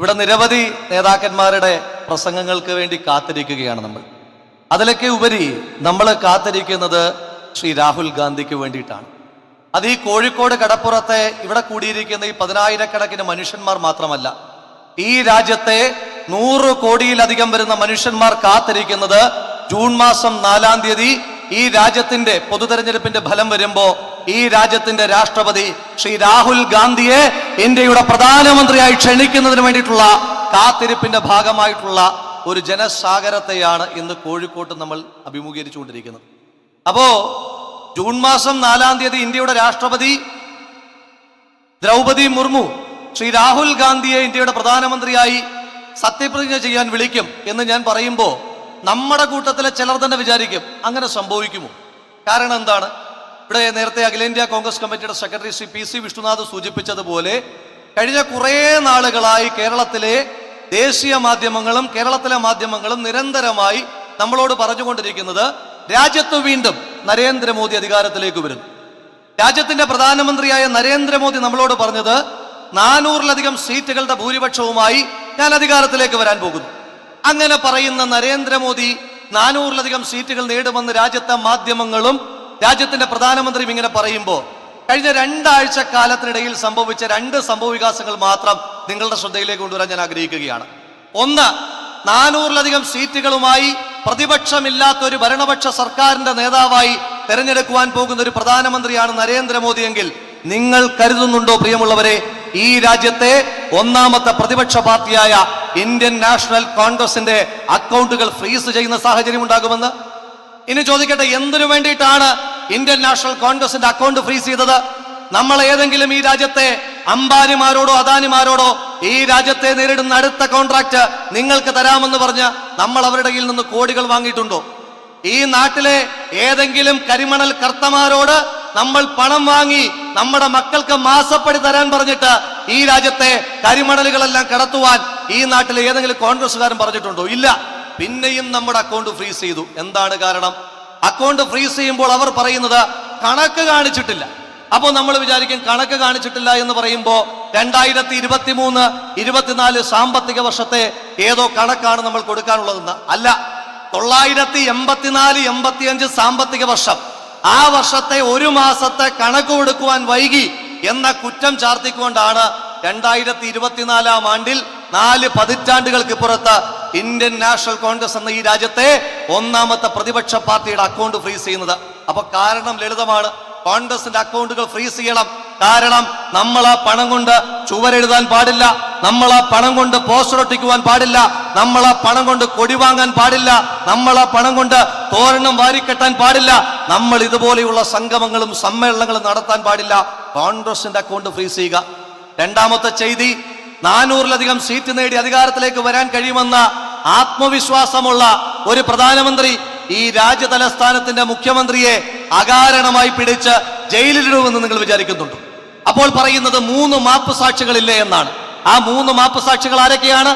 ഇവിടെ നിരവധി നേതാക്കന്മാരുടെ പ്രസംഗങ്ങൾക്ക് വേണ്ടി കാത്തിരിക്കുകയാണ് നമ്മൾ. അതിലൊക്കെ ഉപരി നമ്മൾ കാത്തിരിക്കുന്നത് ശ്രീ രാഹുൽ ഗാന്ധിക്ക് വേണ്ടിയിട്ടാണ്. അത് ഈ കോഴിക്കോട് കടപ്പുറത്തെ ഇവിടെ കൂടിയിരിക്കുന്ന ഈ പതിനായിരക്കണക്കിന് മനുഷ്യന്മാർ മാത്രമല്ല ഈ രാജ്യത്തെ നൂറ് കോടിയിലധികം വരുന്ന മനുഷ്യന്മാർ കാത്തിരിക്കുന്നത് ജൂൺ മാസം നാലാം തീയതി ഈ രാജ്യത്തിന്റെ പൊതുതെരഞ്ഞെടുപ്പിന്റെ ഫലം വരുമ്പോ ഈ രാജ്യത്തിന്റെ രാഷ്ട്രപതി ശ്രീ രാഹുൽ ഗാന്ധിയെ ഇന്ത്യയുടെ പ്രധാനമന്ത്രിയായി ക്ഷണിക്കുന്നതിന് വേണ്ടിയിട്ടുള്ള കാത്തിരിപ്പിന്റെ ഭാഗമായിട്ടുള്ള ഒരു ജനസാഗരത്തെയാണ് ഇന്ന് കോഴിക്കോട്ട് നമ്മൾ അഭിമുഖീകരിച്ചുകൊണ്ടിരിക്കുന്നത്. അപ്പോ ജൂൺ മാസം നാലാം തീയതി ഇന്ത്യയുടെ രാഷ്ട്രപതി ദ്രൗപതി മുർമു ശ്രീ രാഹുൽ ഗാന്ധിയെ ഇന്ത്യയുടെ പ്രധാനമന്ത്രിയായി സത്യപ്രതിജ്ഞ ചെയ്യാൻ വിളിക്കും എന്ന് ഞാൻ പറയുമ്പോൾ നമ്മുടെ കൂട്ടത്തിലെ ചിലർ തന്നെ വിചാരിക്കും അങ്ങനെ സംഭവിക്കുമോ? കാരണം എന്താണ്? ഇവിടെ നേരത്തെ അഖിലേന്ത്യാ കോൺഗ്രസ് കമ്മിറ്റിയുടെ secretary Shri P C Vishnunath സൂചിപ്പിച്ചതുപോലെ കഴിഞ്ഞ കുറേ നാളുകളായി കേരളത്തിലെ ദേശീയ മാധ്യമങ്ങളും കേരളത്തിലെ മാധ്യമങ്ങളും നിരന്തരമായി നമ്മളോട് പറഞ്ഞുകൊണ്ടിരിക്കുന്നത് രാജ്യത്ത് വീണ്ടും നരേന്ദ്രമോദി അധികാരത്തിലേക്ക് വരുന്നു. രാജ്യത്തിന്റെ പ്രധാനമന്ത്രിയായ നരേന്ദ്രമോദി നമ്മളോട് പറഞ്ഞത് നാനൂറിലധികം സീറ്റുകളുടെ ഭൂരിപക്ഷവുമായി ഞാൻ അധികാരത്തിലേക്ക് വരാൻ പോകുന്നു. അങ്ങനെ പറയുന്ന നരേന്ദ്രമോദി നാനൂറിലധികം സീറ്റുകൾ നേടുമെന്ന് രാജ്യത്തെ മാധ്യമങ്ങളും രാജ്യത്തിന്റെ പ്രധാനമന്ത്രിയും ഇങ്ങനെ പറയുമ്പോൾ കഴിഞ്ഞ രണ്ടാഴ്ച കാലത്തിനിടയിൽ സംഭവിച്ച രണ്ട് സംഭവ വികാസങ്ങൾ മാത്രം നിങ്ങളുടെ ശ്രദ്ധയിലേക്ക് കൊണ്ടുവരാൻ ഞാൻ ആഗ്രഹിക്കുകയാണ്. ഒന്ന് നാനൂറിലധികം സീറ്റുകളുമായി പ്രതിപക്ഷമില്ലാത്ത ഒരു ഭരണപക്ഷ സർക്കാരിന്റെ നേതാവായി തെരഞ്ഞെടുക്കുവാൻ പോകുന്ന ഒരു പ്രധാനമന്ത്രിയാണ് നരേന്ദ്രമോദി എങ്കിൽ നിങ്ങൾ കരുതുന്നുണ്ടോ പ്രിയമുള്ളവരെ? ഈ രാജ്യത്തെ ഒന്നാമത്തെ പ്രതിപക്ഷ പാർട്ടിയായ ഇന്ത്യൻ നാഷണൽ കോൺഗ്രസിന്റെ അക്കൗണ്ടുകൾ ഫ്രീസ് ചെയ്യുന്ന സാഹചര്യം ഉണ്ടാകുമെന്ന്? ഇനി ചോദിക്കട്ടെ എന്തിനു വേണ്ടിയിട്ടാണ് ഇന്ത്യൻ നാഷണൽ കോൺഗ്രസിന്റെ അക്കൗണ്ട് ഫ്രീസ് ചെയ്തത്? നമ്മൾ ഏതെങ്കിലും ഈ രാജ്യത്തെ അംബാനിമാരോടോ അദാനിമാരോടോ ഈ രാജ്യത്തെ നേരിടുന്ന അടുത്ത കോൺട്രാക്ട് നിങ്ങൾക്ക് തരാമെന്ന് പറഞ്ഞ് നമ്മൾ അവരുടെ കയ്യിൽ നിന്ന് കോടികൾ വാങ്ങിയിട്ടുണ്ടോ? ഈ നാട്ടിലെ ഏതെങ്കിലും കരിമണൽ കർത്തമാരോട് നമ്മൾ പണം വാങ്ങി നമ്മുടെ മക്കൾക്ക് മാസപ്പടി തരാൻ പറഞ്ഞിട്ട് ഈ രാജ്യത്തെ കരിമണലുകളെല്ലാം കടത്തുവാൻ ഈ നാട്ടിലെ ഏതെങ്കിലും കോൺഗ്രസ്സുകാരൻ പറഞ്ഞിട്ടുണ്ടോ? ഇല്ല. പിന്നെയും നമ്മുടെ അക്കൗണ്ട് ഫ്രീസ് ചെയ്തു. എന്താണ് കാരണം? അക്കൗണ്ട് ഫ്രീസ് ചെയ്യുമ്പോൾ അവർ പറയുന്നത് കണക്ക് കാണിച്ചിട്ടില്ല. അപ്പോൾ നമ്മൾ വിചാരിക്കും കണക്ക് കാണിച്ചിട്ടില്ല എന്ന് പറയുമ്പോൾ രണ്ടായിരത്തി ഇരുപത്തി മൂന്ന് ഇരുപത്തിനാല് സാമ്പത്തിക വർഷത്തെ ഏതോ കണക്കാണ് നമ്മൾ കൊടുക്കാനുള്ളതെന്ന്. അല്ല തൊള്ളായിരത്തി എൺപത്തിനാല് എൺപത്തിയഞ്ച് സാമ്പത്തിക വർഷം ആ വർഷത്തെ ഒരു മാസത്തെ കണക്ക് കൊടുക്കുവാൻ വൈകി എന്ന കുറ്റം ചാർത്തിക്കൊണ്ടാണ് രണ്ടായിരത്തി ഇരുപത്തിനാലാം ആണ്ടിൽ നാല് പതിറ്റാണ്ടുകൾക്ക് പുറത്ത് ഇന്ത്യൻ നാഷണൽ കോൺഗ്രസ് എന്ന ഈ രാജ്യത്തെ ഒന്നാമത്തെ പ്രതിപക്ഷ പാർട്ടിയുടെ അക്കൗണ്ട് ഫ്രീസ് ചെയ്യുന്നത്. അപ്പൊ കാരണം ലളിതമാണ്. കോൺഗ്രസിന്റെ അക്കൗണ്ടുകൾ ഫ്രീസ് ചെയ്യണം. കാരണം നമ്മൾ ആ പണം കൊണ്ട് ചുവരെഴുതാൻ പാടില്ല. നമ്മൾ ആ പണം കൊണ്ട് പോസ്റ്റർ ഒട്ടിക്കുവാൻ പാടില്ല. നമ്മൾ ആ പണം കൊണ്ട് കൊടി വാങ്ങാൻ പാടില്ല. നമ്മൾ ആ പണം കൊണ്ട് തോരണം വാരിക്കെട്ടാൻ പാടില്ല. നമ്മൾ ഇതുപോലെയുള്ള സംഗമങ്ങളും സമ്മേളനങ്ങളും നടത്താൻ പാടില്ല. കോൺഗ്രസിന്റെ അക്കൗണ്ട് ഫ്രീസ് ചെയ്യുക. രണ്ടാമത്തെ ചെയ്തി നാനൂറിലധികം സീറ്റ് നേടി അധികാരത്തിലേക്ക് വരാൻ കഴിയുമെന്ന ആത്മവിശ്വാസമുള്ള ഒരു പ്രധാനമന്ത്രി ഈ രാജ്യതലസ്ഥാനത്തിന്റെ മുഖ്യമന്ത്രിയെ അകാരണമായി പിടിച്ച് ജയിലിലിടുമെന്ന് നിങ്ങൾ വിചാരിക്കുന്നുണ്ടോ? അപ്പോൾ പറയുന്നത് മൂന്ന് മാപ്പ് സാക്ഷികളില്ലേ എന്നാണ്. ആ മൂന്ന് മാപ്പ് സാക്ഷികൾ ആരൊക്കെയാണ്?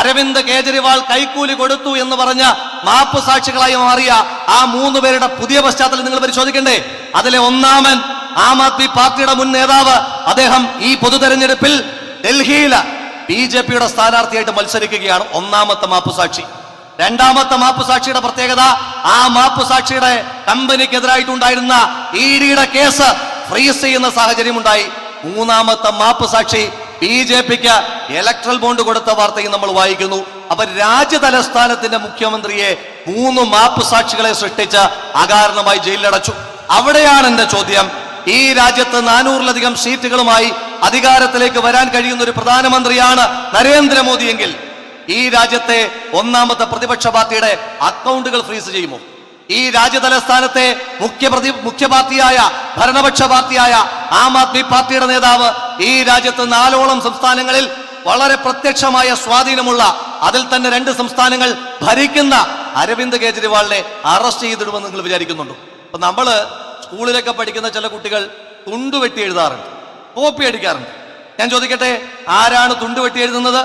അരവിന്ദ് കേജ്രിവാൾ കൈക്കൂലി കൊടുത്തു എന്ന് പറഞ്ഞ മാപ്പ് സാക്ഷികളായി മാറിയ ആ മൂന്ന് പേരുടെ പുതിയ പശ്ചാത്തലം നിങ്ങൾ പരിശോധിക്കണ്ടേ? അതിലെ ഒന്നാമൻ ആം ആദ്മി പാർട്ടിയുടെ മുൻ നേതാവ് അദ്ദേഹം ഈ പൊതു തെരഞ്ഞെടുപ്പിൽ ഡൽഹിയിൽ ബി ജെ പിയുടെ സ്ഥാനാർത്ഥിയായിട്ട് മത്സരിക്കുകയാണ് ഒന്നാമത്തെ മാപ്പ് സാക്ഷി. രണ്ടാമത്തെ മാപ്പ് സാക്ഷിയുടെ പ്രത്യേകത ആ മാപ്പ് സാക്ഷിയുടെ കമ്പനിക്കെതിരായിട്ടുണ്ടായിരുന്ന ഇ ഡിയുടെ കേസ് ഫ്രീസ് ചെയ്യുന്ന സാഹചര്യം ഉണ്ടായി മൂന്നാമത്തെ മാപ്പുസാക്ഷി ബി ജെ പിക്ക് ഇലക്ട്രൽ ബോണ്ട് കൊടുത്ത വാർത്തയും നമ്മൾ വായിക്കുന്നു. അപ്പൊ രാജ്യതലസ്ഥാനത്തിന്റെ മുഖ്യമന്ത്രിയെ മൂന്ന് മാപ്പ് സാക്ഷികളെ സൃഷ്ടിച്ച് അകാരണമായി ജയിലിലടച്ചു. അവിടെയാണ് എന്റെ ചോദ്യം. ഈ രാജ്യത്ത് നാനൂറിലധികം സീറ്റുകളുമായി അധികാരത്തിലേക്ക് വരാൻ കഴിയുന്ന ഒരു പ്രധാനമന്ത്രിയാണ് നരേന്ദ്രമോദിയെങ്കിൽ ഈ രാജ്യത്തെ ഒന്നാമത്തെ പ്രതിപക്ഷ പാർട്ടിയുടെ അക്കൗണ്ടുകൾ ഫ്രീസ് ചെയ്യുമോ? ഈ രാജ്യതലസ്ഥാനത്തെ മുഖ്യപ്രതി മുഖ്യ പാർട്ടിയായ ഭരണപക്ഷ പാർട്ടിയായ ആം ആദ്മി പാർട്ടിയുടെ നേതാവ് ഈ രാജ്യത്ത് നാലോളം സംസ്ഥാനങ്ങളിൽ വളരെ പ്രത്യക്ഷമായ സ്വാധീനമുള്ള അതിൽ തന്നെ രണ്ട് സംസ്ഥാനങ്ങൾ ഭരിക്കുന്ന അരവിന്ദ് കേജ്രിവാളിനെ അറസ്റ്റ് ചെയ്തിടുമെന്ന് നിങ്ങൾ വിചാരിക്കുന്നുണ്ടോ? അപ്പൊ നമ്മൾ സ്കൂളിലൊക്കെ പഠിക്കുന്ന ചില കുട്ടികൾ തുണ്ടുവെട്ടി എഴുതാറുണ്ട് കോപ്പി അടിക്കാറുണ്ട്. ഞാൻ ചോദിക്കട്ടെ ആരാണ് തുണ്ടുവെട്ടി എഴുതുന്നത്?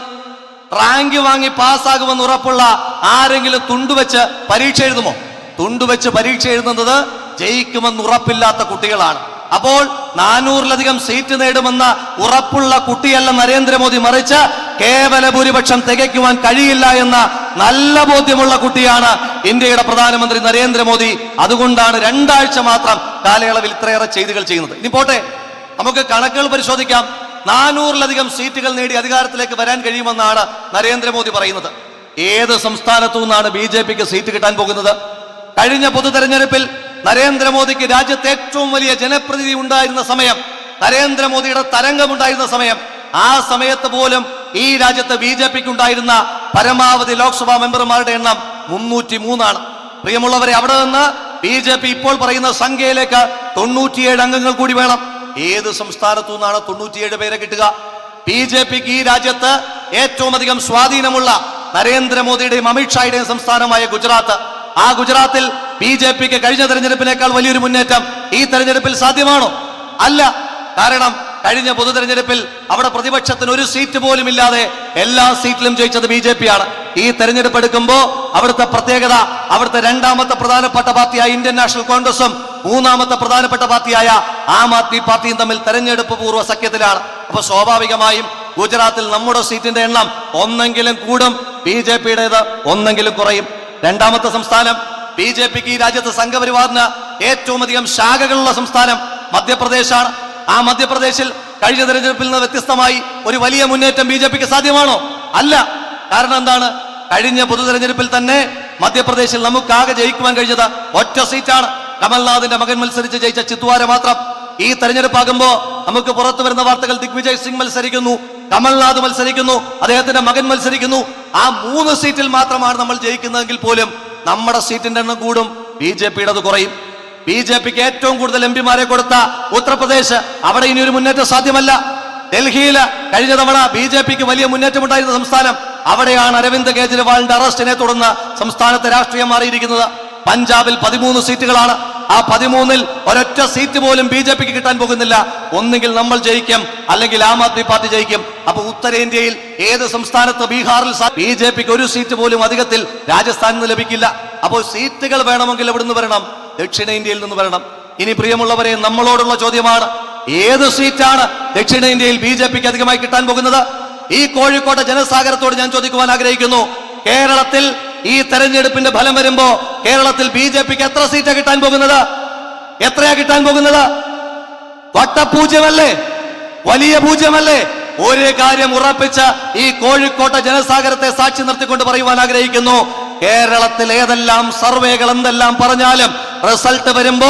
റാങ്ക് വാങ്ങി പാസ്സാകുമെന്ന് ഉറപ്പുള്ള ആരെങ്കിലും തുണ്ടുവെച്ച് പരീക്ഷ എഴുതുമോ? തുണ്ടുവെച്ച് പരീക്ഷ എഴുതുന്നത് ജയിക്കുമെന്ന് ഉറപ്പില്ലാത്ത കുട്ടികളാണ്. അപ്പോൾ നാനൂറിലധികം സീറ്റ് നേടുമെന്ന ഉറപ്പുള്ള കുട്ടിയല്ല നരേന്ദ്രമോദി മറിച്ച് കേവല ഭൂരിപക്ഷം തികയ്ക്കുവാൻ കഴിയില്ല എന്ന നല്ല ബോധ്യമുള്ള കുട്ടിയാണ് ഇന്ത്യയുടെ പ്രധാനമന്ത്രി നരേന്ദ്രമോദി. അതുകൊണ്ടാണ് രണ്ടാഴ്ച മാത്രം കാലയളവിൽ ഇത്രയേറെ ചെയ്തുകൾ ചെയ്യുന്നത്. ഇനി പോട്ടെ നമുക്ക് കണക്കുകൾ പരിശോധിക്കാം. നാനൂറിലധികം സീറ്റുകൾ നേടി അധികാരത്തിലേക്ക് വരാൻ കഴിയുമെന്നാണ് നരേന്ദ്രമോദി പറയുന്നത്. ഏത് സംസ്ഥാനത്തു നിന്നാണ് ബി സീറ്റ് കിട്ടാൻ പോകുന്നത്? കഴിഞ്ഞ പൊതു തെരഞ്ഞെടുപ്പിൽ നരേന്ദ്രമോദിക്ക് രാജ്യത്തെ ഏറ്റവും വലിയ ജനപ്രതിനിധി ഉണ്ടായിരുന്ന സമയം നരേന്ദ്രമോദിയുടെ തരംഗമുണ്ടായിരുന്ന സമയം ആ സമയത്ത് പോലും ഈ രാജ്യത്ത് ബി ജെ പിക്ക് ഉണ്ടായിരുന്ന പരമാവധി ലോക്സഭാ മെമ്പർമാരുടെ എണ്ണം മുന്നൂറ്റി മൂന്നാണ് പ്രിയമുള്ളവരെ അവിടെ നിന്ന് ബി ജെ പി ഇപ്പോൾ പറയുന്ന സംഖ്യയിലേക്ക് തൊണ്ണൂറ്റിയേഴ് അംഗങ്ങൾ കൂടി വേണം. ഏത് സംസ്ഥാനത്തു നിന്നാണ് തൊണ്ണൂറ്റിയേഴ് പേരെ കിട്ടുക? ബി ജെ പിക്ക് ഈ രാജ്യത്ത് ഏറ്റവും അധികം സ്വാധീനമുള്ള നരേന്ദ്രമോദിയുടെയും അമിത്ഷായുടെയും സംസ്ഥാനമായ ഗുജറാത്ത്. ആ ഗുജറാത്തിൽ ബി ജെ പിക്ക് കഴിഞ്ഞ തെരഞ്ഞെടുപ്പിനേക്കാൾ വലിയൊരു മുന്നേറ്റം ഈ തെരഞ്ഞെടുപ്പിൽ സാധ്യമാണോ? അല്ല. കാരണം കഴിഞ്ഞ പൊതു തെരഞ്ഞെടുപ്പിൽ അവിടെ പ്രതിപക്ഷത്തിന് ഒരു സീറ്റ് പോലും ഇല്ലാതെ എല്ലാ സീറ്റിലും ജയിച്ചത് ബി ജെ പി ആണ് ഈ തെരഞ്ഞെടുപ്പ് എടുക്കുമ്പോ അവിടുത്തെ പ്രത്യേകത അവിടുത്തെ രണ്ടാമത്തെ പ്രധാനപ്പെട്ട പാർട്ടിയായ ഇന്ത്യൻ നാഷണൽ കോൺഗ്രസും മൂന്നാമത്തെ പ്രധാനപ്പെട്ട പാർട്ടിയായ ആം ആദ്മി പാർട്ടിയും തമ്മിൽ തെരഞ്ഞെടുപ്പ് പൂർവ സഖ്യത്തിലാണ്. അപ്പൊ സ്വാഭാവികമായും ഗുജറാത്തിൽ നമ്മുടെ സീറ്റിന്റെ എണ്ണം ഒന്നെങ്കിലും കൂടും ബി ജെ പിയുടേത് ഒന്നെങ്കിലും കുറയും. രണ്ടാമത്തെ സംസ്ഥാനം ബി ജെ പിക്ക് ഈ രാജ്യത്ത് സംഘപരിവാറിന് ഏറ്റവും അധികം ശാഖകളുള്ള സംസ്ഥാനം മധ്യപ്രദേശാണ്. ആ മധ്യപ്രദേശിൽ കഴിഞ്ഞ തെരഞ്ഞെടുപ്പിൽ നിന്ന് വ്യത്യസ്തമായി ഒരു വലിയ മുന്നേറ്റം ബി ജെ പിക്ക് സാധ്യമാണോ? അല്ല. കാരണം എന്താണ്? കഴിഞ്ഞ പൊതു തെരഞ്ഞെടുപ്പിൽ തന്നെ മധ്യപ്രദേശിൽ നമുക്കാകെ ജയിക്കുവാൻ കഴിഞ്ഞത് ഒറ്റ സീറ്റാണ്. കമൽനാഥിന്റെ മകൻ മത്സരിച്ച് ജയിച്ച ചിത്വാര മാത്രം. ഈ തെരഞ്ഞെടുപ്പാകുമ്പോ നമുക്ക് പുറത്തു വരുന്ന വാർത്തകൾ ദിഗ്വിജയ് സിംഗ് മത്സരിക്കുന്നു. കമൽനാഥ് മത്സരിക്കുന്നു അദ്ദേഹത്തിന്റെ മകൻ മത്സരിക്കുന്നു. ആ മൂന്ന് സീറ്റിൽ മാത്രമാണ് നമ്മൾ ജയിക്കുന്നതെങ്കിൽ പോലും നമ്മുടെ സീറ്റിന്റെ എണ്ണം കൂടും ബി ജെ പിയുടെ കുറയും. ബി ജെ പിക്ക് ഏറ്റവും കൂടുതൽ എം പിമാരെ കൊടുത്ത ഉത്തർപ്രദേശ് അവിടെ ഇനി ഒരു മുന്നേറ്റം സാധ്യമല്ല. ഡൽഹിയിൽ കഴിഞ്ഞ തവണ ബി ജെ പിക്ക് വലിയ മുന്നേറ്റമുണ്ടായിരുന്ന സംസ്ഥാനം അവിടെയാണ് അരവിന്ദ് കെജ്രിവാളിന്റെ അറസ്റ്റിനെ തുടർന്ന് സംസ്ഥാനത്തെ രാഷ്ട്രീയം മാറിയിരിക്കുന്നത്. പഞ്ചാബിൽ പതിമൂന്ന് സീറ്റുകളാണ്. ആ പതിമൂന്നിൽ ഒരൊറ്റ സീറ്റ് പോലും ബി ജെ പിക്ക് കിട്ടാൻ പോകുന്നില്ല. ഒന്നുകിൽ നമ്മൾ ജയിക്കും അല്ലെങ്കിൽ ആം ആദ്മി പാർട്ടി ജയിക്കും. അപ്പൊ ഉത്തരേന്ത്യയിൽ ഏത് സംസ്ഥാനത്ത് ബീഹാറിൽ ബി ജെ പിക്ക് ഒരു സീറ്റ് പോലും അധികത്തിൽ രാജസ്ഥാനിൽ നിന്ന് ലഭിക്കില്ല. അപ്പോൾ സീറ്റുകൾ വേണമെങ്കിൽ എവിടെ നിന്ന് വരണം? ദക്ഷിണേന്ത്യയിൽ നിന്ന് വരണം. ഇനി പ്രിയമുള്ളവരെ നമ്മളോടുള്ള ചോദ്യമാണ് ഏത് സീറ്റാണ് ദക്ഷിണേന്ത്യയിൽ ബി ജെ പിക്ക് അധികമായി കിട്ടാൻ പോകുന്നത്? ഈ കോഴിക്കോട്ടെ ജനസാഗരത്തോട് ഞാൻ ചോദിക്കുവാൻ ആഗ്രഹിക്കുന്നു. കേരളത്തിൽ ഈ തെരഞ്ഞെടുപ്പിന്റെ ഫലം വരുമ്പോ കേരളത്തിൽ ബി ജെ പിക്ക് എത്ര സീറ്റാ കിട്ടാൻ പോകുന്നത്? എത്രയാ കിട്ടാൻ പോകുന്നത്? വട്ടപൂജ്യമല്ലേ? വലിയ പൂജ്യമല്ലേ? ഒരു കാര്യം ഉറപ്പിച്ച ഈ കോഴിക്കോട്ടെ ജനസാഗരത്തെ സാക്ഷി നിർത്തിക്കൊണ്ട് പറയുവാൻ ആഗ്രഹിക്കുന്നു. കേരളത്തിൽ ഏതെല്ലാം സർവേകൾ എന്തെല്ലാം പറഞ്ഞാലും റിസൾട്ട് വരുമ്പോ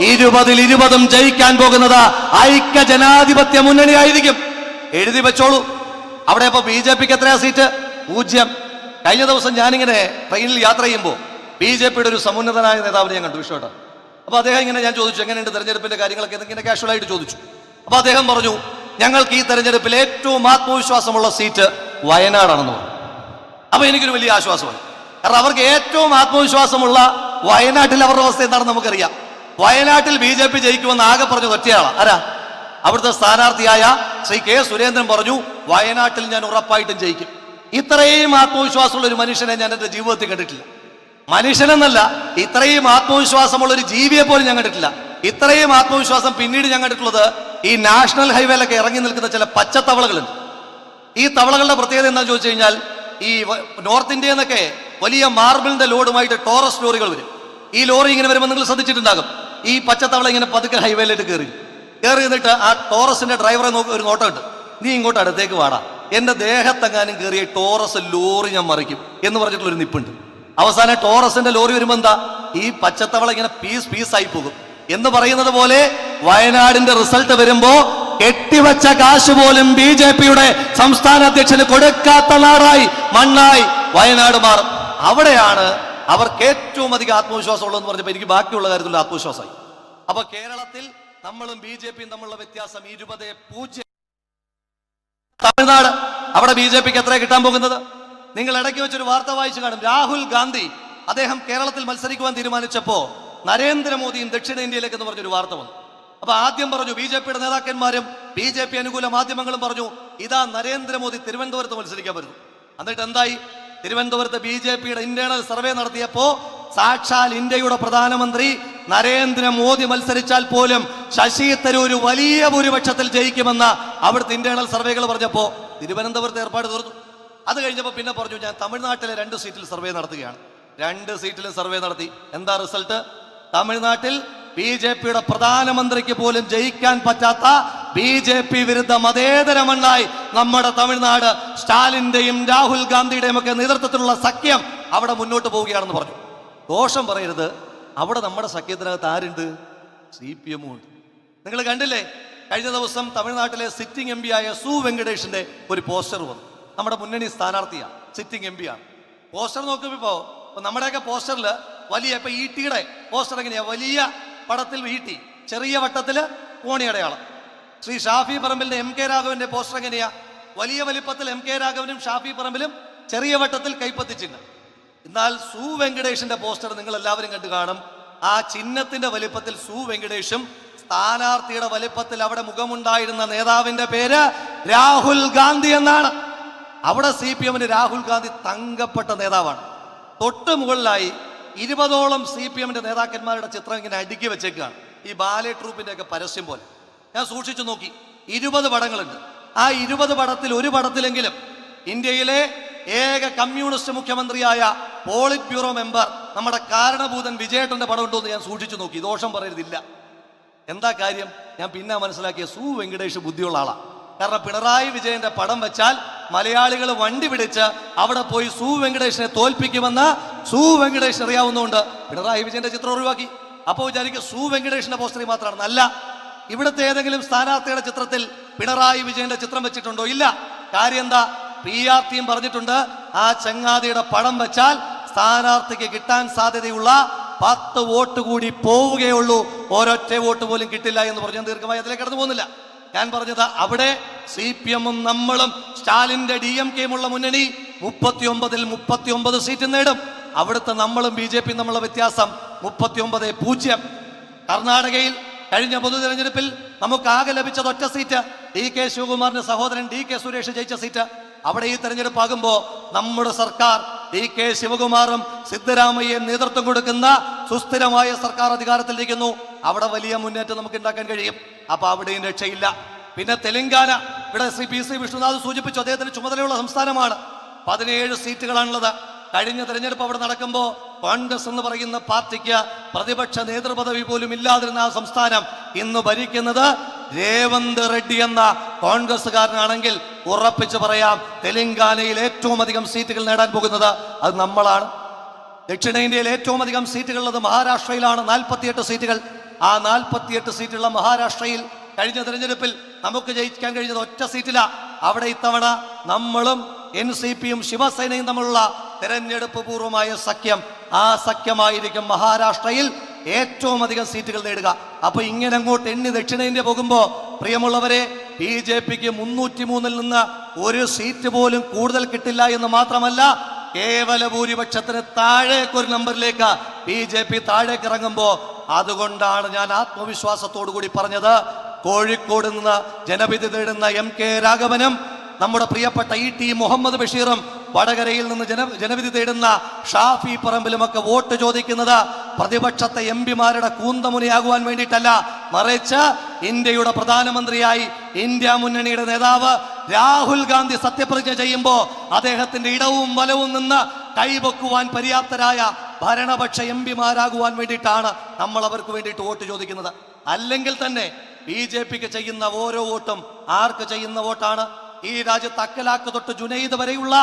ഇരുപതിൽ ഇരുപതും ജയിക്കാൻ പോകുന്നത് ഐക്യ ജനാധിപത്യ മുന്നണി ആയിരിക്കും എഴുതി വെച്ചോളൂ. അവിടെ ഇപ്പൊ ബി ജെ പിക്ക് എത്രയാ സീറ്റ്? പൂജ്യം. കഴിഞ്ഞ ദിവസം ഞാനിങ്ങനെ ട്രെയിനിൽ യാത്ര ചെയ്യുമ്പോൾ ബി ജെ പിയുടെ ഒരു സമുന്നതനായ നേതാവിനെ ഞാൻ കണ്ടു വിഷയട്ടോ അപ്പോൾ അദ്ദേഹം ഇങ്ങനെ ഞാൻ ചോദിച്ചു എങ്ങനെയുണ്ട് തെരഞ്ഞെടുപ്പിന്റെ കാര്യങ്ങളൊക്കെ ഇങ്ങനെ കാഷ്വൽ ആയിട്ട് ചോദിച്ചു. അപ്പോൾ അദ്ദേഹം പറഞ്ഞു ഞങ്ങൾക്ക് ഈ തെരഞ്ഞെടുപ്പിൽ ഏറ്റവും ആത്മവിശ്വാസമുള്ള സീറ്റ് വയനാടാണെന്ന് പറഞ്ഞു. അപ്പോൾ എനിക്കൊരു വലിയ ആശ്വാസമായി. കാരണം അവർക്ക് ഏറ്റവും ആത്മവിശ്വാസമുള്ള വയനാട്ടിൽ അവരുടെ അവസ്ഥ എന്താണെന്ന് നമുക്കറിയാം. വയനാട്ടിൽ ബി ജെ പി ജയിക്കുമെന്ന് ആകെ പറഞ്ഞു ഒറ്റയാളാണ് ആരാ? അവിടുത്തെ സ്ഥാനാർത്ഥിയായ ശ്രീ കെ സുരേന്ദ്രൻ പറഞ്ഞു വയനാട്ടിൽ ഞാൻ ഉറപ്പായിട്ടും ജയിക്കും. ഇത്രയും ആത്മവിശ്വാസമുള്ള ഒരു മനുഷ്യനെ ഞാൻ എന്റെ ജീവിതത്തിൽ കണ്ടിട്ടില്ല. മനുഷ്യനെന്നല്ല ഇത്രയും ആത്മവിശ്വാസമുള്ള ഒരു ജീവിയെ പോലും ഞാൻ കണ്ടിട്ടില്ല. ഇത്രയും ആത്മവിശ്വാസം പിന്നീട് ഞാൻ കണ്ടിട്ടുള്ളത് ഈ നാഷണൽ ഹൈവേയിലൊക്കെ ഇറങ്ങി നിൽക്കുന്ന ചില പച്ച തവളകളുണ്ട് ഈ തവളകളുടെ പ്രത്യേകത എന്താണെന്ന് ചോദിച്ചു കഴിഞ്ഞാൽ ഈ നോർത്ത് ഇന്ത്യയിൽ നിന്നൊക്കെ വലിയ മാർബിളിന്റെ ലോഡുമായിട്ട് ടോറസ് ലോറികൾ വരും. ഈ ലോറി ഇങ്ങനെ വരുമ്പോൾ നിങ്ങൾ ശ്രദ്ധിച്ചിട്ടുണ്ടാകും. ഈ പച്ചത്തവള ഇങ്ങനെ പതുക്കെ ഹൈവേയിലേക്ക് കയറി. കയറി നിന്നിട്ട് ആ ടോറസിന്റെ ഡ്രൈവറെ നോക്കി ഒരു നോട്ടമുണ്ട് നീ ഇങ്ങോട്ട് അടുത്തേക്ക് വാടാ. എന്റെ ദേഹത്തെങ്ങാനും കയറിയ ടോറസ് ലോറി ഞാൻ മറിക്കും എന്ന് പറഞ്ഞിട്ടുള്ള ഒരു നിപ്പുണ്ട്. അവസാനം ടോറസിന്റെ ലോറി വരുമ്പോ എന്താ? ഈ പച്ചത്തവള ഇങ്ങനെ പീസ് പീസായി പോകും. എന്ന് പറയുന്നത് പോലെ വയനാടിന്റെ റിസൾട്ട് വരുമ്പോ കെട്ടിവച്ച കാശ് പോലും ബി ജെ പിയുടെ സംസ്ഥാന അധ്യക്ഷന് കൊടുക്കാത്ത നാടായി മണ്ണായി വയനാട് മാറും. അവിടെയാണ് അവർക്ക് ഏറ്റവും അധികം ആത്മവിശ്വാസം ഉള്ളതെന്ന് പറഞ്ഞപ്പോൾ എനിക്ക് ബാക്കിയുള്ള കാര്യത്തിൽ ആത്മവിശ്വാസമായി. അപ്പൊ കേരളത്തിൽ നമ്മളും ബി ജെ പിയും തമ്മിലുള്ള വ്യത്യാസം ഇരുപത് പൂജ്യം തമിഴ്നാട്. അവിടെ ബി ജെ പിക്ക് എത്ര കിട്ടാൻ പോകുന്നത്? നിങ്ങൾ ഇടയ്ക്ക് വെച്ചൊരു വാർത്ത വായിച്ചു കാണും. രാഹുൽ ഗാന്ധി അദ്ദേഹം കേരളത്തിൽ മത്സരിക്കുവാൻ തീരുമാനിച്ചപ്പോ നരേന്ദ്രമോദിയും ദക്ഷിണേന്ത്യയിലേക്ക് എന്ന് പറഞ്ഞൊരു വാർത്ത വന്നു. അപ്പൊ ആദ്യം പറഞ്ഞു ബി ജെ പിയുടെ നേതാക്കന്മാരും ബി ജെ പി അനുകൂല മാധ്യമങ്ങളും പറഞ്ഞു ഇതാ നരേന്ദ്രമോദി തിരുവനന്തപുരത്ത് മത്സരിക്കാൻ വരുന്നു. എന്നിട്ട് എന്തായി? തിരുവനന്തപുരത്ത് ബി ജെ പിയുടെ ഇന്റേണൽ സർവേ നടത്തിയപ്പോ സാക്ഷാൽ ഇന്ത്യയുടെ പ്രധാനമന്ത്രി നരേന്ദ്രമോദി മത്സരിച്ചാൽ പോലും ശശി തരൂർ വലിയ ഭൂരിപക്ഷത്തിൽ ജയിക്കുമെന്ന് അവിടുത്തെ ഇന്റേണൽ സർവേകൾ പറഞ്ഞപ്പോ തിരുവനന്തപുരത്ത് ഏർപ്പാട് തീർന്നു. അത് കഴിഞ്ഞപ്പോൾ പിന്നെ പറഞ്ഞു ഞാൻ തമിഴ്നാട്ടിലെ രണ്ട് സീറ്റിൽ സർവേ നടത്തുകയാണ്. രണ്ട് സീറ്റിലും സർവേ നടത്തി. എന്താ റിസൾട്ട് തമിഴ്നാട്ടിൽ ബി ജെ പിയുടെ പ്രധാനമന്ത്രിക്ക് പോലും ജയിക്കാൻ പറ്റാത്ത ബി ജെ പി വിരുദ്ധ മതേതര മണ്ണായി നമ്മുടെ തമിഴ്നാട് സ്റ്റാലിന്റെയും രാഹുൽ ഗാന്ധിയുടെയും ഒക്കെ നേതൃത്വത്തിലുള്ള സഖ്യം അവിടെ മുന്നോട്ട് പോവുകയാണെന്ന് പറഞ്ഞു. ദോഷം പറയരുത്. അവിടെ നമ്മുടെ സഖ്യത്തിനകത്ത് ആരുണ്ട്? സി പി എമ്മും ഉണ്ട്. നിങ്ങൾ കണ്ടില്ലേ? കഴിഞ്ഞ ദിവസം തമിഴ്നാട്ടിലെ സിറ്റിംഗ് എം ആയ സു വെങ്കടേഷിന്റെ ഒരു പോസ്റ്റർ വന്നു. നമ്മുടെ മുന്നണി സ്ഥാനാർത്ഥിയാണ് സിറ്റിംഗ് എം ആണ്. പോസ്റ്റർ നോക്കുമ്പോൾ നമ്മുടെയൊക്കെ പോസ്റ്ററിൽ വലിയ ഇപ്പൊ ഈ ടിയുടെ പോസ്റ്റർ എങ്ങനെയാ? വലിയ പടത്തിൽ ഈട്ടി ചെറിയ വട്ടത്തിൽ കോണി അടയാളം. ശ്രീ ഷാഫി പറമ്പിലിന്റെ എം കെ രാഘവന്റെ പോസ്റ്റർ എങ്ങനെയാ? വലിയ വലിപ്പത്തിൽ എം കെ രാഘവനും ഷാഫി പറമ്പിലും ചെറിയ വട്ടത്തിൽ കൈപ്പത്തി ചിഹ്നം എന്നാൽ സു വെങ്കടേഷിന്റെ പോസ്റ്റർ നിങ്ങൾ എല്ലാവരും കണ്ടു കാണും. ആ ചിഹ്നത്തിന്റെ വലിപ്പത്തിൽ സു വെങ്കടേഷും സ്ഥാനാർത്ഥിയുടെ വലിപ്പത്തിൽ അവിടെ മുഖമുണ്ടായിരുന്ന നേതാവിന്റെ പേര് രാഹുൽ ഗാന്ധി എന്നാണ്. അവിടെ സി പി എമ്മിന് രാഹുൽ ഗാന്ധി തങ്കപ്പെട്ട നേതാവാണ്. തൊട്ട് മുകളിലായി ഇരുപതോളം സി പി എമ്മിന്റെ നേതാക്കന്മാരുടെ ചിത്രം ഇങ്ങനെ അടുക്കി വെച്ചേക്കാണ്. ഈ ബാലെ ട്രൂപ്പിന്റെ ഒക്കെ പരസ്യം പോലെ. ഞാൻ സൂക്ഷിച്ചു നോക്കി. ഇരുപത് പടങ്ങളുണ്ട്. ആ ഇരുപത് പടത്തിൽ ഒരു പടത്തിലെങ്കിലും ഇന്ത്യയിലെ ഏക കമ്മ്യൂണിസ്റ്റ് മുഖ്യമന്ത്രിയായ പോളിറ്റ് ബ്യൂറോ മെമ്പർ നമ്മുടെ കാരണഭൂതൻ വിജയേട്ടന്റെ പടം ഉണ്ടോ എന്ന് ഞാൻ സൂക്ഷിച്ചു നോക്കി. ദോഷം പറയരുതില്ല. എന്താ കാര്യം? ഞാൻ പിന്നെ മനസ്സിലാക്കിയ സു വെങ്കടേഷ് ബുദ്ധിയുള്ള ആളാണ് കാരണം പിണറായി വിജയന്റെ പടം വെച്ചാൽ മലയാളികൾ വണ്ടി പിടിച്ച് അവിടെ പോയി സു വെങ്കടേഷിനെ തോൽപ്പിക്കുമെന്ന് സു വെങ്കടേഷ് അറിയാവുന്നതുകൊണ്ട് പിണറായി വിജയന്റെ ചിത്രം ഒഴിവാക്കി. അപ്പോൾ വിചാരിക്കും സു വെങ്കടേഷിന്റെ പോസ്റ്ററി മാത്രമാണ്. നല്ല ഇവിടുത്തെ ഏതെങ്കിലും സ്ഥാനാർത്ഥിയുടെ ചിത്രത്തിൽ പിണറായി വിജയന്റെ ചിത്രം വെച്ചിട്ടുണ്ടോ? ഇല്ല. കാര്യം എന്താ? പി ആർ ടിയും പറഞ്ഞിട്ടുണ്ട് ആ ചങ്ങാതിയുടെ പടം വെച്ചാൽ സ്ഥാനാർത്ഥിക്ക് കിട്ടാൻ സാധ്യതയുള്ള പത്ത് വോട്ട് കൂടി പോവുകയുള്ളൂ ഒരൊറ്റ വോട്ട് പോലും കിട്ടില്ല എന്ന് പറഞ്ഞു ദീർഘമായി അതിലേക്ക് കടന്നു പോകുന്നില്ല. ഞാൻ പറഞ്ഞത് അവിടെ സി പി എമ്മും നമ്മളും സ്റ്റാലിന്റെ ഡി എം കെയുമുള്ള മുന്നണി മുപ്പത്തി ഒമ്പതിൽ മുപ്പത്തി ഒമ്പത് സീറ്റ് നേടും. അവിടുത്തെ നമ്മളും ബി ജെ പി നമ്മളുടെ വ്യത്യാസം മുപ്പത്തി ഒമ്പത് പൂജ്യം. കർണാടകയിൽ കഴിഞ്ഞ പൊതു തെരഞ്ഞെടുപ്പിൽ നമുക്ക് ആകെ ലഭിച്ചത് ഒറ്റ സീറ്റ്. ഡി കെ ശിവകുമാറിന്റെ സഹോദരൻ ഡി കെ സുരേഷ് ജയിച്ച സീറ്റ്. അവിടെ ഈ തെരഞ്ഞെടുപ്പാകുമ്പോൾ നമ്മുടെ സർക്കാർ ഡി കെ ശിവകുമാറും സിദ്ധരാമയ്യ നേതൃത്വം കൊടുക്കുന്ന സുസ്ഥിരമായ സർക്കാർ അധികാരത്തിലിരിക്കുന്നു. അവിടെ വലിയ മുന്നേറ്റം നമുക്ക് ഉണ്ടാക്കാൻ കഴിയും. അപ്പൊ അവിടെയും രക്ഷയില്ല. പിന്നെ തെലങ്കാന ഇവിടെ ശ്രീ പി സി വിഷ്ണുനാഥ് സൂചിപ്പിച്ചു. അദ്ദേഹത്തിന് ചുമതലയുള്ള സംസ്ഥാനമാണ്. പതിനേഴ് സീറ്റുകളാണുള്ളത്. കഴിഞ്ഞ തെരഞ്ഞെടുപ്പ് അവിടെ നടക്കുമ്പോൾ കോൺഗ്രസ് എന്ന് പറയുന്ന പാർട്ടിക്ക് പ്രതിപക്ഷ നേതൃപദവി പോലും ഇല്ലാതിരുന്ന ആ സംസ്ഥാനം ഇന്ന് ഭരിക്കുന്നത് രേവന്ത് റെഡ്ഡി എന്ന കോൺഗ്രസ്സുകാരനാണെങ്കിൽ ഉറപ്പിച്ചു പറയാം തെലങ്കാനയിൽ ഏറ്റവും അധികം സീറ്റുകൾ നേടാൻ പോകുന്നത് അത് നമ്മളാണ്. ദക്ഷിണേന്ത്യയിൽ ഏറ്റവും അധികം സീറ്റുകളുള്ളത് മഹാരാഷ്ട്രയിലാണ് നാൽപ്പത്തിയെട്ട് സീറ്റുകൾ. ആ നാൽപ്പത്തിയെട്ട് സീറ്റുള്ള മഹാരാഷ്ട്രയിൽ കഴിഞ്ഞ തെരഞ്ഞെടുപ്പിൽ നമുക്ക് ജയിക്കാൻ കഴിഞ്ഞത് ഒറ്റ സീറ്റില. അവിടെ ഇത്തവണ നമ്മളും എൻ സി പിയും ശിവസേനയും തമ്മിലുള്ള തെരഞ്ഞെടുപ്പ് പൂർവമായ സഖ്യം ആ സഖ്യമായിരിക്കും മഹാരാഷ്ട്രയിൽ ഏറ്റവും അധികം സീറ്റുകൾ നേടുക. അപ്പൊ ഇങ്ങനെ അങ്ങോട്ട് എണ്ണി ദക്ഷിണേന്ത്യ പോകുമ്പോ പ്രിയമുള്ളവരെ ബി ജെ പിക്ക് മുന്നൂറ്റി മൂന്നിൽ നിന്ന് ഒരു സീറ്റ് പോലും കൂടുതൽ കിട്ടില്ല എന്ന് മാത്രമല്ല കേവല ഭൂരിപക്ഷത്തിന് താഴേക്ക് ഒരു നമ്പറിലേക്ക് ബി ജെ പി താഴേക്ക് ഇറങ്ങുമ്പോ അതുകൊണ്ടാണ് ഞാൻ ആത്മവിശ്വാസത്തോടു കൂടി പറഞ്ഞത്. കോഴിക്കോട് നിന്ന് ജനവിധി തേടുന്ന എം കെ രാഘവനും നമ്മുടെ പ്രിയപ്പെട്ട ഇ ടി മുഹമ്മദ് ബഷീറും വടകരയിൽ നിന്ന് ജന ജനവിധി തേടുന്ന ഷാഫി പറമ്പിലുമൊക്കെ വോട്ട് ചോദിക്കുന്നത് പ്രതിപക്ഷത്തെ എം പിമാരുടെ കൂന്തമുനയാകുവാൻ വേണ്ടിയിട്ടല്ല. മറിച്ച് ഇന്ത്യയുടെ പ്രധാനമന്ത്രിയായി ഇന്ത്യ മുന്നണിയുടെ നേതാവ് രാഹുൽ ഗാന്ധി സത്യപ്രതിജ്ഞ ചെയ്യുമ്പോൾ അദ്ദേഹത്തിന്റെ ഇടവും വലവും നിന്ന് കൈവക്കുവാൻ പര്യാപ്തരായ ഭരണപക്ഷ എം പിമാരാകുവാൻ വേണ്ടിയിട്ടാണ് നമ്മൾ അവർക്ക് വേണ്ടിയിട്ട് വോട്ട് ചോദിക്കുന്നത്. അല്ലെങ്കിൽ തന്നെ ബി ജെ പിക്ക് ചെയ്യുന്ന ഓരോ വോട്ടും ആർക്ക് ചെയ്യുന്ന വോട്ടാണ്? ഈ രാജ്യത്ത് അക്കലാക്ക് തൊട്ട് ജുനൈദ് വരെയുള്ള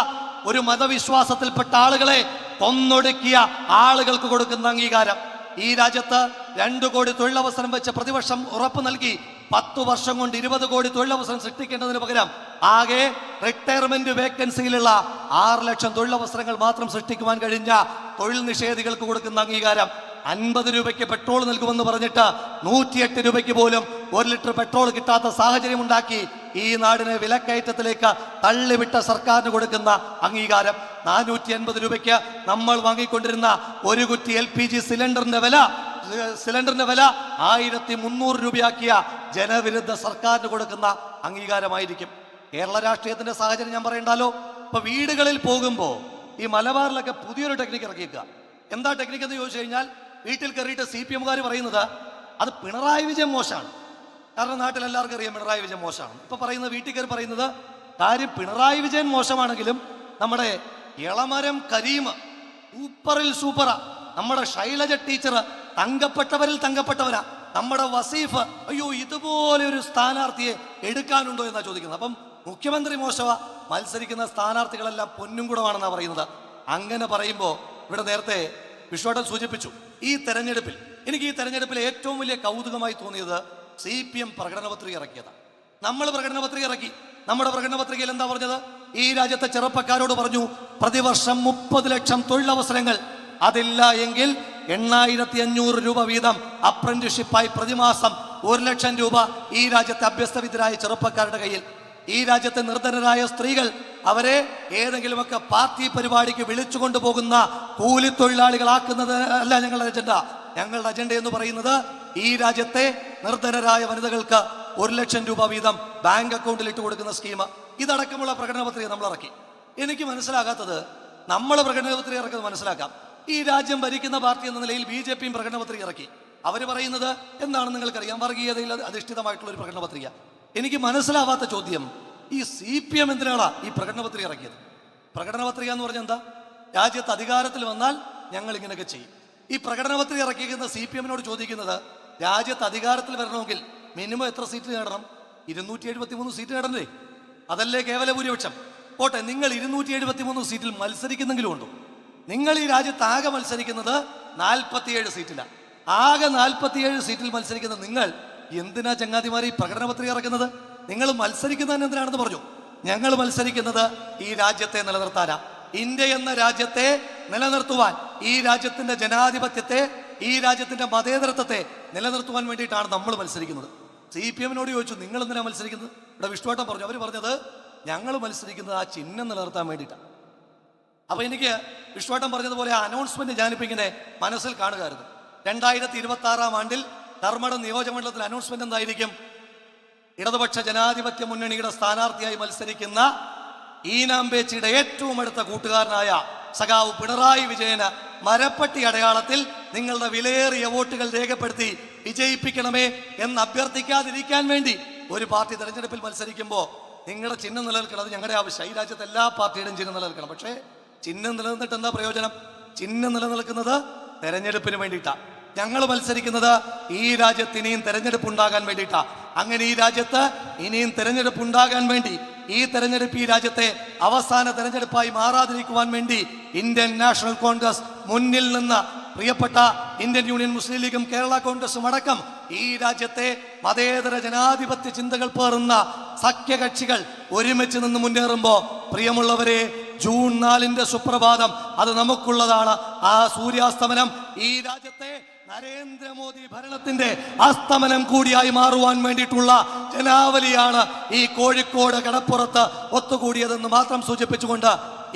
ഒരു മതവിശ്വാസത്തിൽപ്പെട്ട ആളുകളെ കൊന്നൊടുക്കിയ ആളുകൾക്ക് കൊടുക്കുന്ന അംഗീകാരം. ഈ രാജ്യത്ത് രണ്ടു കോടി തൊഴിലവസരം വെച്ച് പ്രതിവർഷം ഉറപ്പ് നൽകി പത്ത് വർഷം കൊണ്ട് ഇരുപത് കോടി തൊഴിലവസരം സൃഷ്ടിക്കേണ്ടതിന് പകരം ആകെ റിട്ടയർമെന്റ് വേക്കൻസിയിലുള്ള ആറ് ലക്ഷം തൊഴിലവസരങ്ങൾ മാത്രം സൃഷ്ടിക്കുവാൻ കഴിഞ്ഞ തൊഴിൽ നിഷേധികൾക്ക് കൊടുക്കുന്ന അംഗീകാരം അൻപത് രൂപയ്ക്ക് പെട്രോൾ നൽകുമെന്ന് പറഞ്ഞിട്ട് നൂറ്റിയെട്ട് രൂപയ്ക്ക് പോലും ഒരു ലിറ്റർ പെട്രോൾ കിട്ടാത്ത സാഹചര്യം ഉണ്ടാക്കി ഈ നാടിനെ വിലക്കയറ്റത്തിലേക്ക് തള്ളിവിട്ട സർക്കാരിന് കൊടുക്കുന്ന അംഗീകാരം. നാനൂറ്റി എൺപത് രൂപയ്ക്ക് നമ്മൾ വാങ്ങിക്കൊണ്ടിരുന്ന ഒരു കുറ്റി എൽ പി ജി സിലിണ്ടറിന്റെ വില സിലിണ്ടറിന്റെ വില ആയിരത്തി മുന്നൂറ് രൂപയാക്കിയ ജനവിരുദ്ധ സർക്കാരിന് കൊടുക്കുന്ന അംഗീകാരമായിരിക്കും. കേരള രാഷ്ട്രീയത്തിന്റെ സാഹചര്യം ഞാൻ പറയണ്ടല്ലോ ഇപ്പൊ വീടുകളിൽ പോകുമ്പോൾ ഈ മലബാറിലൊക്കെ പുതിയൊരു ടെക്നിക്ക് ഇറക്കിയേക്കുക എന്താ ടെക്നിക്ക് എന്ന് ചോദിച്ചു കഴിഞ്ഞാൽ വീട്ടിൽ കയറിയിട്ട് സി പി എമ്മുകാർ പറയുന്നത് അത് പിണറായി വിജയൻ മോശമാണ്. കാരണം നാട്ടിൽ എല്ലാവർക്കും അറിയാം പിണറായി വിജയൻ മോശമാണ്. ഇപ്പൊ പറയുന്ന വീട്ടിൽ കയറി പറയുന്നത് കാര്യം പിണറായി വിജയൻ മോശമാണെങ്കിലും നമ്മുടെ ഇളമരം കരീമ സൂപ്പറിൽ സൂപ്പറ. നമ്മുടെ ശൈലജ ടീച്ചർ തങ്കപ്പെട്ടവരിൽ തങ്കപ്പെട്ടവരാ. നമ്മുടെ വസീഫ് അയ്യോ ഇതുപോലെ ഒരു സ്ഥാനാർത്ഥിയെ എടുക്കാനുണ്ടോ എന്നാ ചോദിക്കുന്നത്. അപ്പം മുഖ്യമന്ത്രി മോശവ മത്സരിക്കുന്ന സ്ഥാനാർത്ഥികളെല്ലാം പൊന്നും കൂടമാണെന്നാ പറയുന്നത്. അങ്ങനെ പറയുമ്പോൾ ഇവിടെ നേരത്തെ വിശ്വട്ടൻ സൂചിപ്പിച്ചു ഈ തെരഞ്ഞെടുപ്പിൽ എനിക്ക് ഈ തെരഞ്ഞെടുപ്പിൽ ഏറ്റവും വലിയ കൗതുകമായി തോന്നിയത് സി പി എം പ്രകടന പത്രിക ഇറക്കിയതാണ് നമ്മൾ പ്രകടന പത്രിക ഇറക്കി. നമ്മുടെ പ്രകടന പത്രികയിൽ എന്താ പറഞ്ഞത്? ഈ രാജ്യത്തെ ചെറുപ്പക്കാരോട് പറഞ്ഞു പ്രതിവർഷം മുപ്പത് ലക്ഷം തൊഴിലവസരങ്ങൾ. അതില്ല എങ്കിൽ എണ്ണായിരത്തി അഞ്ഞൂറ് രൂപ വീതം അപ്രന്റിഷിപ്പായി പ്രതിമാസം ഒരു ലക്ഷം രൂപ ഈ രാജ്യത്തെ അഭ്യസ്തവിദ്യരായ ചെറുപ്പക്കാരുടെ കയ്യിൽ. ഈ രാജ്യത്തെ നിർധനരായ സ്ത്രീകൾ അവരെ ഏതെങ്കിലുമൊക്കെ പാർട്ടി പരിപാടിക്ക് വിളിച്ചു കൊണ്ടുപോകുന്ന കൂലിത്തൊഴിലാളികളാക്കുന്നത് അല്ല ഞങ്ങളുടെ അജണ്ട. ഞങ്ങളുടെ അജണ്ട എന്ന് പറയുന്നത് ഈ രാജ്യത്തെ നിർധനരായ വനിതകൾക്ക് ഒരു ലക്ഷം രൂപ വീതം ബാങ്ക് അക്കൗണ്ടിൽ ഇട്ട് കൊടുക്കുന്ന സ്കീം ഇതടക്കമുള്ള പ്രകടന പത്രിക നമ്മൾ ഇറക്കി. എനിക്ക് മനസ്സിലാകാത്തത് നമ്മൾ പ്രകടന പത്രിക ഇറക്കുന്നത് മനസ്സിലാക്കാം. ഈ രാജ്യം ഭരിക്കുന്ന പാർട്ടി എന്ന നിലയിൽ ബി ജെ പിയും പ്രകടന പത്രിക ഇറക്കി. അവർ പറയുന്നത് എന്താണെന്ന് നിങ്ങൾക്കറിയാം. വർഗീയതയിൽ അധിഷ്ഠിതമായിട്ടുള്ള ഒരു പ്രകടന പത്രിക. എനിക്ക് മനസ്സിലാവാത്ത ചോദ്യം ഈ സി പി എം എന്തിനാണ് ഈ പ്രകടന പത്രിക ഇറക്കിയത്? പ്രകടന പത്രിക എന്ന് പറഞ്ഞാൽ എന്താ? രാജ്യത്ത് അധികാരത്തിൽ വന്നാൽ ഞങ്ങൾ ഇങ്ങനെയൊക്കെ ചെയ്യും. ഈ പ്രകടന പത്രിക ഇറക്കിയിരിക്കുന്ന സി പി എമ്മിനോട് ചോദിക്കുന്നത് രാജ്യത്ത് അധികാരത്തിൽ വരണമെങ്കിൽ മിനിമം എത്ര സീറ്റ് നേടണം? ഇരുന്നൂറ്റി എഴുപത്തി മൂന്ന് സീറ്റ് നേടണ്ടേ? അതല്ലേ കേവല ഭൂരിപക്ഷം പോട്ടെ നിങ്ങൾ ഇരുന്നൂറ്റി എഴുപത്തി മൂന്ന് സീറ്റിൽ മത്സരിക്കുന്നെങ്കിലും ഉണ്ടോ? നിങ്ങൾ ഈ രാജ്യത്ത് ആകെ മത്സരിക്കുന്നത് നാൽപ്പത്തിയേഴ് സീറ്റിലാണ് ആകെ നാൽപ്പത്തിയേഴ് സീറ്റിൽ മത്സരിക്കുന്ന നിങ്ങൾ എന്തിനാ ചങ്ങാതിമാരി പ്രകടന പത്രിക ഇറക്കുന്നത്? നിങ്ങൾ മത്സരിക്കുന്നതിന് എന്തിനാണെന്ന് പറഞ്ഞു. ഞങ്ങൾ മത്സരിക്കുന്നത് ഈ രാജ്യത്തെ നിലനിർത്താനാ. ഇന്ത്യ എന്ന രാജ്യത്തെ നിലനിർത്തുവാൻ ഈ രാജ്യത്തിന്റെ ജനാധിപത്യത്തെ ഈ രാജ്യത്തിന്റെ മതേതരത്വത്തെ നിലനിർത്തുവാൻ വേണ്ടിയിട്ടാണ് നമ്മൾ മത്സരിക്കുന്നത്. സി പി എമ്മിനോട് ചോദിച്ചു നിങ്ങൾ എന്തിനാണ് മത്സരിക്കുന്നത്? ഇവിടെ വിഷ്ണുവട്ടം പറഞ്ഞു അവർ പറഞ്ഞത് ഞങ്ങൾ മത്സരിക്കുന്നത് ആ ചിഹ്നം നിലനിർത്താൻ വേണ്ടിയിട്ടാണ്. അപ്പൊ എനിക്ക് വിശ്വട്ടം പറഞ്ഞതുപോലെ ആ അനൗൺസ്മെന്റ് ഞാനിപ്പോ ഇങ്ങനെ മനസ്സിൽ കാണുകയായിരുന്നു. രണ്ടായിരത്തി ഇരുപത്തി ആറാം ആണ്ടിൽ ധർമ്മടം നിയോജകമണ്ഡലത്തിൽ അനൗൺസ്മെന്റ് എന്തായിരിക്കും? ഇടതുപക്ഷ ജനാധിപത്യ മുന്നണിയുടെ സ്ഥാനാർത്ഥിയായി മത്സരിക്കുന്ന ഈനാംബേച്ചിയുടെ ഏറ്റവും അടുത്ത കൂട്ടുകാരനായ സഖാവ് പിണറായി വിജയന് മരപ്പട്ടി അടയാളത്തിൽ നിങ്ങളുടെ വിലയേറിയ വോട്ടുകൾ രേഖപ്പെടുത്തി വിജയിപ്പിക്കണമേ എന്ന് അഭ്യർത്ഥിക്കാതിരിക്കാൻ വേണ്ടി ഒരു പാർട്ടി തെരഞ്ഞെടുപ്പിൽ മത്സരിക്കുമ്പോൾ നിങ്ങളുടെ ചിഹ്നം നിലനിൽക്കണം അത് ഞങ്ങളുടെ ആവശ്യം. ഈ രാജ്യത്തെ എല്ലാ പാർട്ടിയുടെയും ചിഹ്നം നിലനിൽക്കണം. പക്ഷേ ചിഹ്നം നിലനിന്നിട്ട് എന്താ പ്രയോജനം? ചിഹ്നം നിലനിൽക്കുന്നത് തെരഞ്ഞെടുപ്പിന് വേണ്ടിയിട്ടാണ് ഞങ്ങൾ മത്സരിക്കുന്നത് ഈ രാജ്യത്ത് ഇനിയും തെരഞ്ഞെടുപ്പ് ഉണ്ടാകാൻ വേണ്ടിയിട്ടാണ് അങ്ങനെ ഈ രാജ്യത്ത് ഇനിയും തെരഞ്ഞെടുപ്പ് ഉണ്ടാകാൻ വേണ്ടി ഈ തെരഞ്ഞെടുപ്പ് ഈ രാജ്യത്തെ അവസാന തെരഞ്ഞെടുപ്പായി മാറാതിരിക്കുവാൻ വേണ്ടി ഇന്ത്യൻ നാഷണൽ കോൺഗ്രസ് മുന്നിൽ നിന്ന് പ്രിയപ്പെട്ട ഇന്ത്യൻ യൂണിയൻ മുസ്ലിം ലീഗും കേരള കോൺഗ്രസും അടക്കം ഈ രാജ്യത്തെ മതേതര ജനാധിപത്യ ചിന്തകൾ പേറുന്ന സഖ്യകക്ഷികൾ ഒരുമിച്ച് നിന്ന് മുന്നേറുമ്പോൾ പ്രിയമുള്ളവരെ ജൂൺ നാലിന്റെ സുപ്രഭാതം അത് നമുക്കുള്ളതാണ്. ആ സൂര്യാസ്തമനം ഈ രാജ്യത്തെ നരേന്ദ്രമോദി ഭരണത്തിന്റെ അസ്തമനം കൂടിയായി മാറുവാൻ വേണ്ടിയിട്ടുള്ള ജനാവലിയാണ് ഈ കോഴിക്കോട് കടപ്പുറത്ത് ഒത്തുകൂടിയതെന്ന് മാത്രം സൂചിപ്പിച്ചുകൊണ്ട്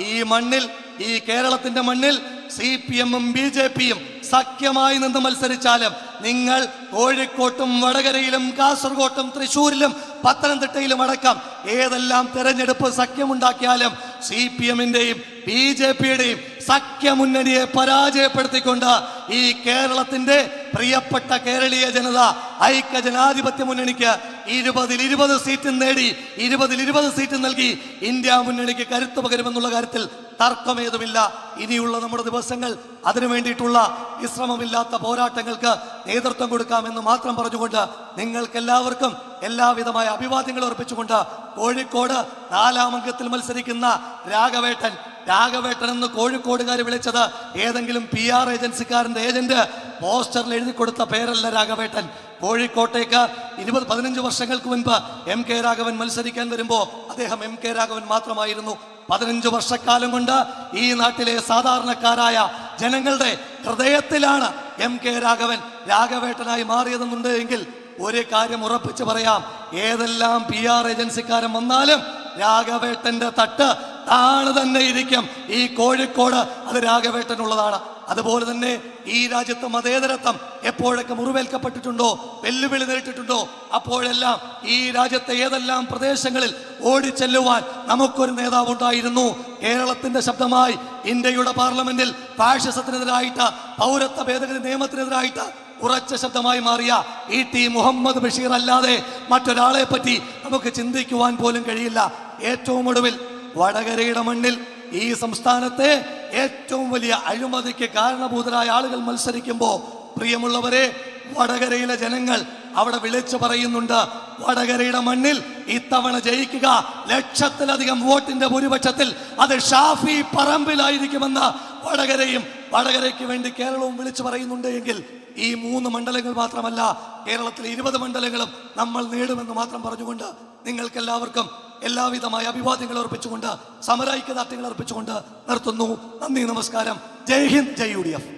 ഈ മണ്ണിൽ ഈ കേരളത്തിന്റെ മണ്ണിൽ സി പി എമ്മും ബി ജെ പിയും സഖ്യമായി നിന്ന് മത്സരിച്ചാലും നിങ്ങൾ കോഴിക്കോട്ടും വടകരയിലും കാസർഗോട്ടും തൃശൂരിലും പത്തനംതിട്ടയിലും അടക്കം ഏതെല്ലാം തെരഞ്ഞെടുപ്പ് സഖ്യമുണ്ടാക്കിയാലും സി പി എമ്മിന്റെയും ബി ജെ പിയുടെയും സഖ്യമുന്നണിയെ പരാജയപ്പെടുത്തിക്കൊണ്ട് ഈ കേരളത്തിന്റെ പ്രിയപ്പെട്ട കേരളീയ ജനത ഐക്യ ജനാധിപത്യ മുന്നണിക്ക് ഇരുപതിൽ ഇരുപത് സീറ്റ് നേടി ഇരുപതിൽ ഇരുപത് സീറ്റ് നൽകി ഇന്ത്യ മുന്നണിക്ക് കരുത്തു പകരുമെന്നുള്ള കാര്യത്തിൽ തർക്കമേതുമില്ല. ഇനിയുള്ള നമ്മുടെ ദിവസങ്ങൾ അതിനു വേണ്ടിയിട്ടുള്ള വിശ്രമമില്ലാത്ത പോരാട്ടങ്ങൾക്ക് നേതൃത്വം കൊടുക്കാമെന്ന് മാത്രം പറഞ്ഞുകൊണ്ട് നിങ്ങൾക്കെല്ലാവർക്കും എല്ലാവിധമായ അഭിവാദ്യങ്ങൾ അർപ്പിച്ചുകൊണ്ട് കോഴിക്കോട് നാലാം അംഗത്തിൽ മത്സരിക്കുന്ന രാഘവേട്ടൻ. രാഘവേട്ടൻ എന്ന് കോഴിക്കോടുകാർ വിളിച്ചത് ഏതെങ്കിലും പി ആർ ഏജൻസിക്കാരന്റെ ഏജന്റ് പോസ്റ്ററിൽ എഴുതി കൊടുത്ത പേരല്ല രാഘവേട്ടൻ. കോഴിക്കോട്ടേക്ക് ഇരുപത് പതിനഞ്ച് വർഷങ്ങൾക്ക് മുൻപ് എം കെ രാഘവൻ മത്സരിക്കാൻ വരുമ്പോൾ അദ്ദേഹം എം കെ രാഘവൻ മാത്രമായിരുന്നു. പതിനഞ്ച് വർഷക്കാലം കൊണ്ട് ഈ നാട്ടിലെ സാധാരണക്കാരായ ജനങ്ങളുടെ ഹൃദയത്തിലാണ് എം കെ രാഘവൻ രാഘവേട്ടനായി മാറിയതെന്നുണ്ട് എങ്കിൽ ഒരു കാര്യം ഉറപ്പിച്ച് പറയാം. ഏതെല്ലാം പി ആർ ഏജൻസിക്കാരൻ വന്നാലും രാഘവേട്ടന്റെ തട്ട് താണ് തന്നെ ഇരിക്കും. ഈ കോഴിക്കോട് അത് രാഘവേട്ടനുള്ളതാണ്. അതുപോലെ തന്നെ ഈ രാജ്യത്ത് മതേതരത്വം എപ്പോഴൊക്കെ മുറിവേൽക്കപ്പെട്ടിട്ടുണ്ടോ വെല്ലുവിളി നേരിട്ടിട്ടുണ്ടോ അപ്പോഴെല്ലാം ഈ രാജ്യത്തെ ഏതെല്ലാം പ്രദേശങ്ങളിൽ ഓടിച്ചെല്ലുവാൻ നമുക്കൊരു നേതാവ് ഉണ്ടായിരുന്നു. കേരളത്തിന്റെ ശബ്ദമായി ഇന്ത്യയുടെ പാർലമെന്റിൽ ഫാഷിസത്തിനെതിരായിട്ട് പൗരത്വ ഭേദഗതി നിയമത്തിനെതിരായിട്ട് ഉറച്ച ശബ്ദമായി മാറിയ ഇ ടി മുഹമ്മദ് ബഷീർ അല്ലാതെ മറ്റൊരാളെ പറ്റി നമുക്ക് ചിന്തിക്കുവാൻ പോലും കഴിയില്ല. ഏറ്റവും ഒടുവിൽ വടകരയുടെ മണ്ണിൽ ഈ സംസ്ഥാനത്തെ ഏറ്റവും വലിയ അഴിമതിക്ക് കാരണഭൂതരായ ആളുകൾ മത്സരിക്കുമ്പോൾ പ്രിയമുള്ളവരെ വടകരയിലെ ജനങ്ങൾ അവിടെ വിളിച്ചു പറയുന്നുണ്ട് വടകരയുടെ മണ്ണിൽ ഇത്തവണ ജയിക്കുക. ലക്ഷത്തിലധികം വോട്ടിന്റെ ഭൂരിപക്ഷത്തിൽ അത് ഷാഫി പറമ്പിലായിരിക്കുമെന്ന് വടകരയും വടകരയ്ക്ക് വേണ്ടി കേരളവും വിളിച്ചു പറയുന്നുണ്ട് എങ്കിൽ ഈ മൂന്ന് മണ്ഡലങ്ങൾ മാത്രമല്ല കേരളത്തിലെ ഇരുപത് മണ്ഡലങ്ങളും നമ്മൾ നേടുമെന്ന് മാത്രം പറഞ്ഞുകൊണ്ട് നിങ്ങൾക്ക് എല്ലാവർക്കും എല്ലാവിധമായ അഭിവാദ്യങ്ങൾ അർപ്പിച്ചുകൊണ്ട് സമരായിക്യദാർത്ഥ്യങ്ങൾ അർപ്പിച്ചുകൊണ്ട് നിർത്തുന്നു. നന്ദി നമസ്കാരം. ജയ് ഹിന്ദ് ജയ് യു ഡി എഫ്.